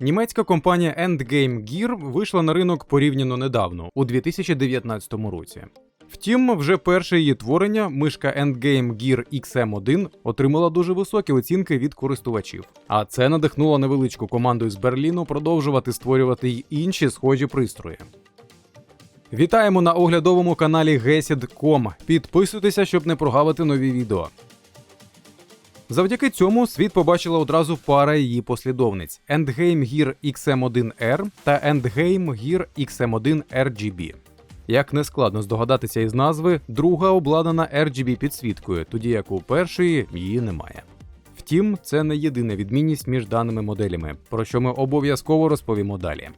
Німецька компанія Endgame Gear вийшла на ринок порівняно недавно, у 2019 році. Втім, вже перше її творення, мишка Endgame Gear XM1, отримала дуже високі оцінки від користувачів. А це надихнуло невеличку команду із Берліну продовжувати створювати й інші схожі пристрої. Вітаємо на оглядовому каналі Gesid.com. Підписуйтеся, щоб не прогавити нові відео. Завдяки цьому світ побачила одразу пара її послідовниць: Endgame Gear XM1R та Endgame Gear XM1 RGB. Як не складно здогадатися із назви, друга обладнана RGB підсвіткою, тоді як у першої її немає. Втім, це не єдина відмінність між даними моделями, про що ми обов'язково розповімо далі.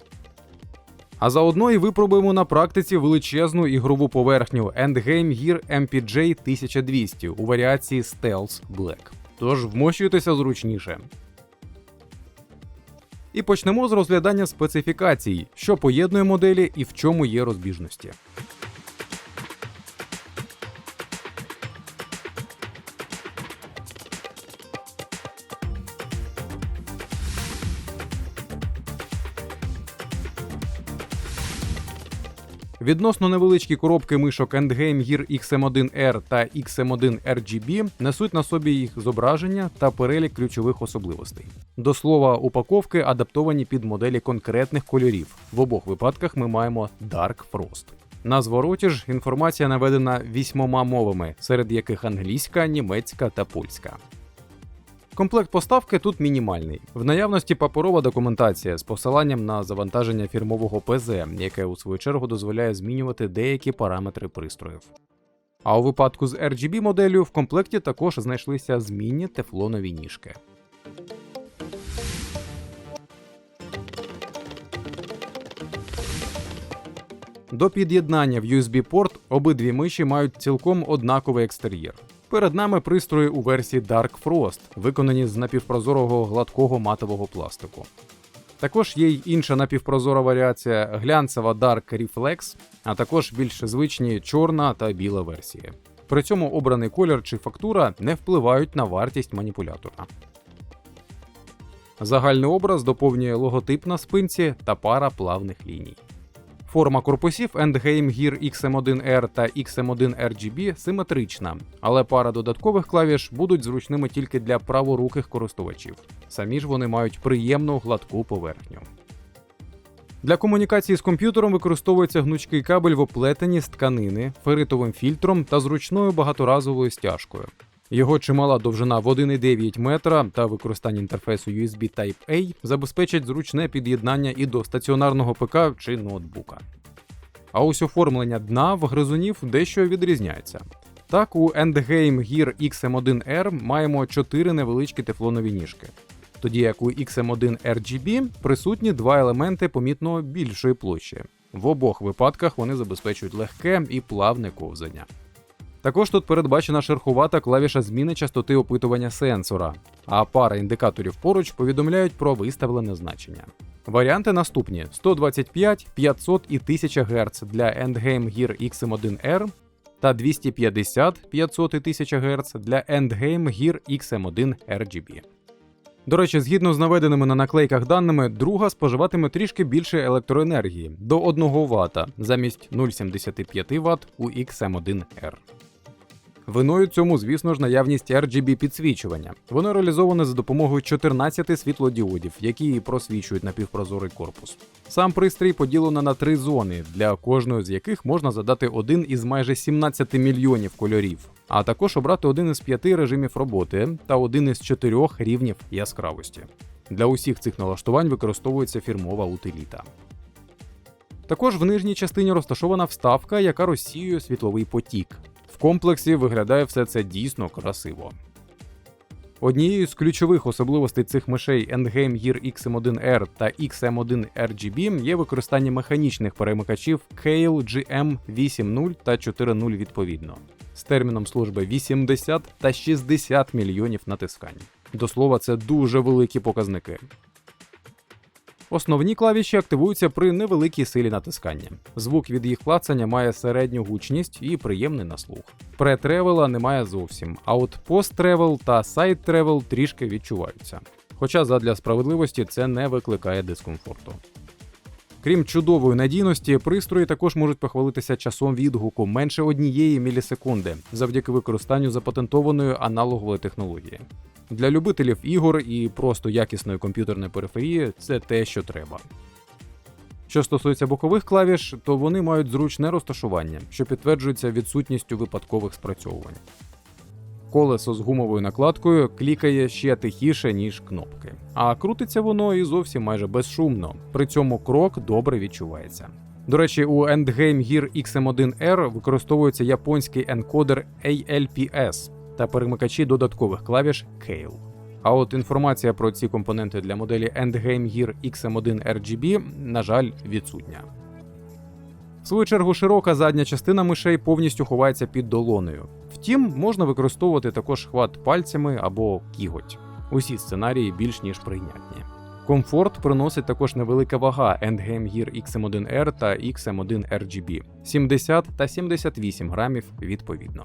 А заодно і випробуємо на практиці величезну ігрову поверхню Endgame Gear MPJ 1200 у варіації Stealth Black. Тож вмощуйтеся зручніше. І почнемо з розглядання специфікацій, що поєднує моделі і в чому є розбіжності. Відносно невеличкі коробки мишок Endgame Gear XM1R та XM1 RGB несуть на собі їх зображення та перелік ключових особливостей. До слова, упаковки адаптовані під моделі конкретних кольорів. В обох випадках ми маємо Dark Frost. На звороті ж інформація наведена вісьмома мовами, серед яких англійська, німецька та польська. Комплект поставки тут мінімальний. В наявності паперова документація з посиланням на завантаження фірмового ПЗ, яке у свою чергу дозволяє змінювати деякі параметри пристроїв. А у випадку з RGB моделлю в комплекті також знайшлися змінні тефлонові ніжки. До під'єднання в USB-порт обидві миші мають цілком однаковий екстер'єр. Перед нами пристрої у версії Dark Frost, виконані з напівпрозорого гладкого матового пластику. Також є й інша напівпрозора варіація глянцева Dark Reflex, а також більш звичні чорна та біла версії. При цьому обраний колір чи фактура не впливають на вартість маніпулятора. Загальний образ доповнює логотип на спинці та пара плавних ліній. Форма корпусів Endgame Gear XM1R та XM1 RGB симетрична, але пара додаткових клавіш будуть зручними тільки для праворуких користувачів. Самі ж вони мають приємну гладку поверхню. Для комунікації з комп'ютером використовується гнучкий кабель в оплетенні з тканини, феритовим фільтром та зручною багаторазовою стяжкою. Його чимала довжина в 1,9 метра та використання інтерфейсу USB Type-A забезпечать зручне під'єднання і до стаціонарного ПК чи ноутбука. А ось оформлення дна в гризунів дещо відрізняється. Так, у Endgame Gear XM1R маємо 4 невеличкі тефлонові ніжки, тоді як у XM1 RGB присутні два елементи помітно більшої площі. В обох випадках вони забезпечують легке і плавне ковзання. Також тут передбачена шерхувата клавіша зміни частоти опитування сенсора, а пара індикаторів поруч повідомляють про виставлене значення. Варіанти наступні: 125, 500 і 1000 Гц для Endgame Gear XM1R та 250, 500 і 1000 Гц для Endgame Gear XM1 RGB. До речі, згідно з наведеними на наклейках даними, друга споживатиме трішки більше електроенергії до 1 Вт замість 0,75 Вт у XM1R. Виною цьому, звісно ж, наявність RGB підсвічування. Воно реалізоване за допомогою 14 світлодіодів, які просвічують напівпрозорий корпус. Сам пристрій поділено на три зони, для кожної з яких можна задати один із майже 17 мільйонів кольорів, а також обрати один із п'яти режимів роботи та один із чотирьох рівнів яскравості. Для усіх цих налаштувань використовується фірмова утиліта. Також в нижній частині розташована вставка, яка розсіює світловий потік. В комплексі виглядає все це дійсно красиво. Однією з ключових особливостей цих мишей Endgame Gear XM1R та XM1 RGB є використання механічних перемикачів Hale GM80 та 40 відповідно, з терміном служби 80 та 60 мільйонів натискань. До слова, це дуже великі показники. Основні клавіші активуються при невеликій силі натискання. Звук від їх клацання має середню гучність і приємний на слух. Претревела немає зовсім, а от посттревел та сайт-тревел трішки відчуваються. Хоча задля справедливості це не викликає дискомфорту. Крім чудової надійності, пристрої також можуть похвалитися часом відгуку менше однієї мілісекунди завдяки використанню запатентованої аналогової технології. Для любителів ігор і просто якісної комп'ютерної периферії це те, що треба. Що стосується бокових клавіш, то вони мають зручне розташування, що підтверджується відсутністю випадкових спрацьовувань. Колесо з гумовою накладкою клікає ще тихіше, ніж кнопки, а крутиться воно і зовсім майже безшумно. При цьому крок добре відчувається. До речі, у Endgame Gear XM1R використовується японський енкодер ALPS та перемикачі додаткових клавіш Kale. А от інформація про ці компоненти для моделі Endgame Gear XM1 RGB, на жаль, відсутня. В свою чергу, широка задня частина мишей повністю ховається під долоною. Втім, можна використовувати також хват пальцями або кіготь. Усі сценарії більш ніж прийнятні. Комфорт приносить також невелика вага Endgame Gear XM1R та XM1 RGB 70 та 78 грамів відповідно.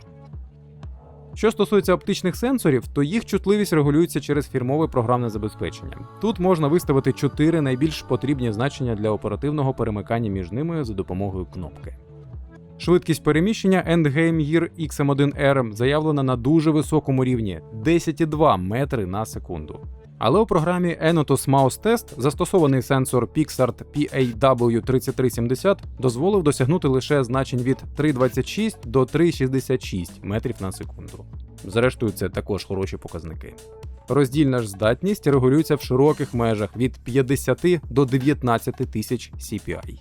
Що стосується оптичних сенсорів, то їх чутливість регулюється через фірмове програмне забезпечення. Тут можна виставити чотири найбільш потрібні значення для оперативного перемикання між ними за допомогою кнопки. Швидкість переміщення Endgame Gear XM1R заявлена на дуже високому рівні 10,2 метри на секунду. Але у програмі Enotus Mouse Test застосований сенсор Pixart PAW3370 дозволив досягнути лише значень від 3,26 до 3,66 метрів на секунду. Зрештою, це також хороші показники. Роздільна ж здатність регулюється в широких межах від 50 до 19 тисяч CPI.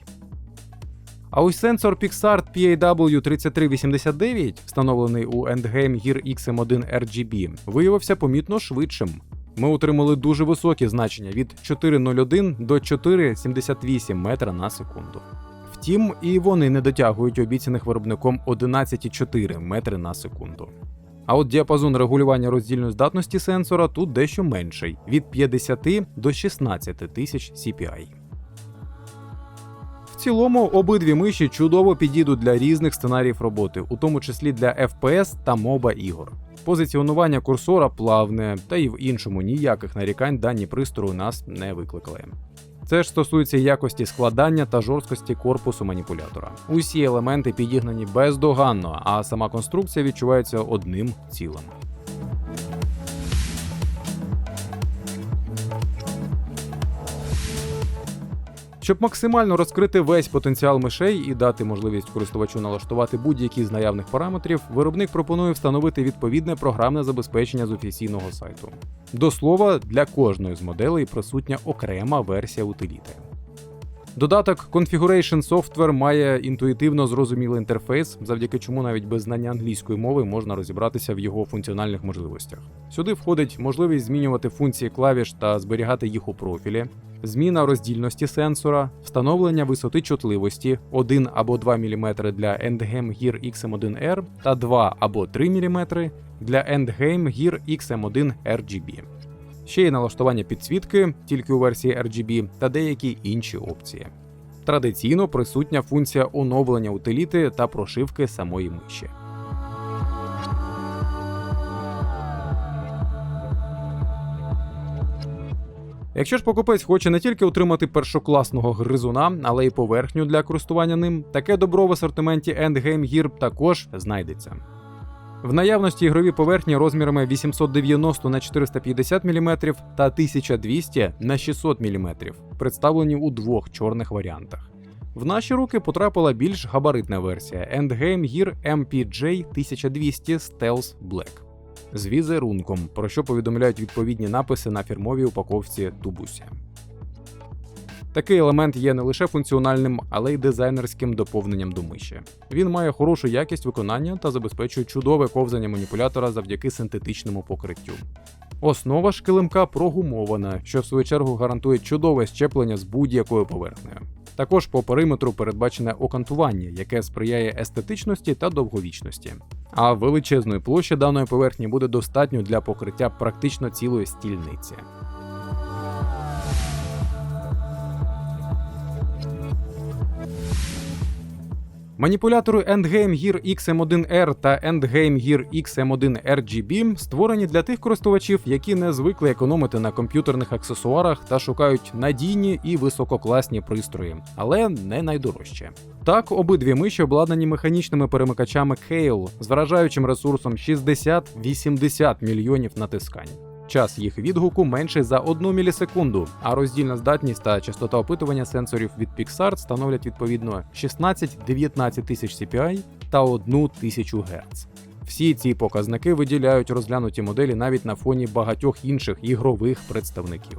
А ось сенсор Pixart PAW3389, встановлений у Endgame Gear XM1 RGB, виявився помітно швидшим. Ми отримали дуже високі значення від 4,01 до 4,78 метра на секунду. Втім, і вони не дотягують обіцяних виробником 11,4 метри на секунду. А от діапазон регулювання роздільної здатності сенсора тут дещо менший від 50 до 16 тисяч CPI. В цілому обидві миші чудово підійдуть для різних сценаріїв роботи, у тому числі для FPS та MOBA ігор. Позиціонування курсора плавне, та й в іншому ніяких нарікань дані пристрою нас не викликали. Це ж стосується якості складання та жорсткості корпусу маніпулятора. Усі елементи підігнані бездоганно, а сама конструкція відчувається одним цілим. Щоб максимально розкрити весь потенціал мишей і дати можливість користувачу налаштувати будь-які з наявних параметрів, виробник пропонує встановити відповідне програмне забезпечення з офіційного сайту. До слова, для кожної з моделей присутня окрема версія утиліти. Додаток Configuration Software має інтуїтивно зрозумілий інтерфейс, завдяки чому навіть без знання англійської мови можна розібратися в його функціональних можливостях. Сюди входить можливість змінювати функції клавіш та зберігати їх у профілі, зміна роздільності сенсора, встановлення висоти чутливості 1 або 2 мм для Endgame Gear XM1R та 2 або 3 мм для Endgame Gear XM1 RGB. Ще є налаштування підсвітки тільки у версії RGB та деякі інші опції. Традиційно присутня функція оновлення утиліти та прошивки самої миші. Якщо ж покупець хоче не тільки отримати першокласного гризуна, але й поверхню для користування ним, таке добро в асортименті Endgame Gear також знайдеться. В наявності ігрові поверхні розмірами 890 на 450 мм та 1200 на 600 мм, представлені у двох чорних варіантах. В наші руки потрапила більш габаритна версія Endgame Gear MPJ 1200 Stealth Black з візерунком, про що повідомляють відповідні написи на фірмовій упаковці тубусі. Такий елемент є не лише функціональним, але й дизайнерським доповненням до миші. Він має хорошу якість виконання та забезпечує чудове ковзання маніпулятора завдяки синтетичному покриттю. Основа ж килимка прогумована, що в свою чергу гарантує чудове щеплення з будь-якою поверхнею. Також по периметру передбачене окантування, яке сприяє естетичності та довговічності. А величезної площі даної поверхні буде достатньо для покриття практично цілої стільниці. Маніпулятори Endgame Gear XM1R та Endgame Gear XM1 RGB створені для тих користувачів, які не звикли економити на комп'ютерних аксесуарах та шукають надійні і висококласні пристрої, але не найдорожче. Так, обидві миші обладнані механічними перемикачами Keil з вражаючим ресурсом 60-80 мільйонів натискань. Час їх відгуку менший за 1 мілісекунду, а роздільна здатність та частота опитування сенсорів від Pixart становлять відповідно 16-19 тисяч CPI та 1 тисячу Гц. Всі ці показники виділяють розглянуті моделі навіть на фоні багатьох інших ігрових представників.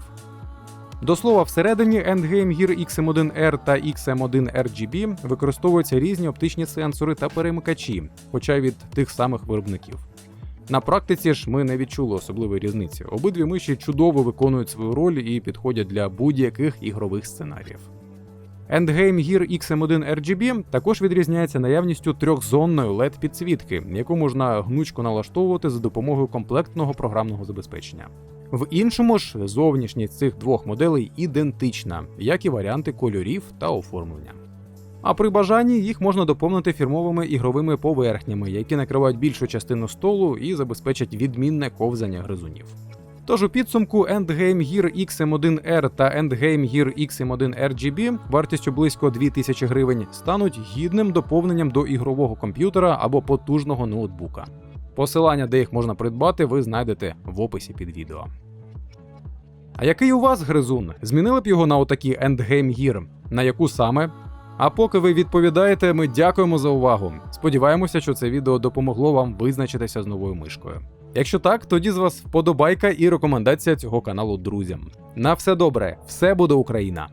До слова, всередині Endgame Gear XM1R та XM1 RGB використовуються різні оптичні сенсори та перемикачі, хоча й від тих самих виробників. На практиці ж ми не відчули особливої різниці. Обидві миші чудово виконують свою роль і підходять для будь-яких ігрових сценаріїв. Endgame Gear XM1 RGB також відрізняється наявністю трьохзонної led підсвітки, яку можна гнучко налаштовувати за допомогою комплектного програмного забезпечення. В іншому ж зовнішність цих двох моделей ідентична, як і варіанти кольорів та оформлення. А при бажанні їх можна доповнити фірмовими ігровими поверхнями, які накривають більшу частину столу і забезпечать відмінне ковзання гризунів. Тож у підсумку Endgame Gear XM1R та Endgame Gear XM1 RGB вартістю близько 2000 гривень стануть гідним доповненням до ігрового комп'ютера або потужного ноутбука. Посилання, де їх можна придбати, ви знайдете в описі під відео. А який у вас гризун? Змінили б його на отакі Endgame Gear? На яку саме? А поки ви відповідаєте, ми дякуємо за увагу. Сподіваємося, що це відео допомогло вам визначитися з новою мишкою. Якщо так, тоді з вас вподобайка і рекомендація цього каналу друзям. На все добре, все буде Україна!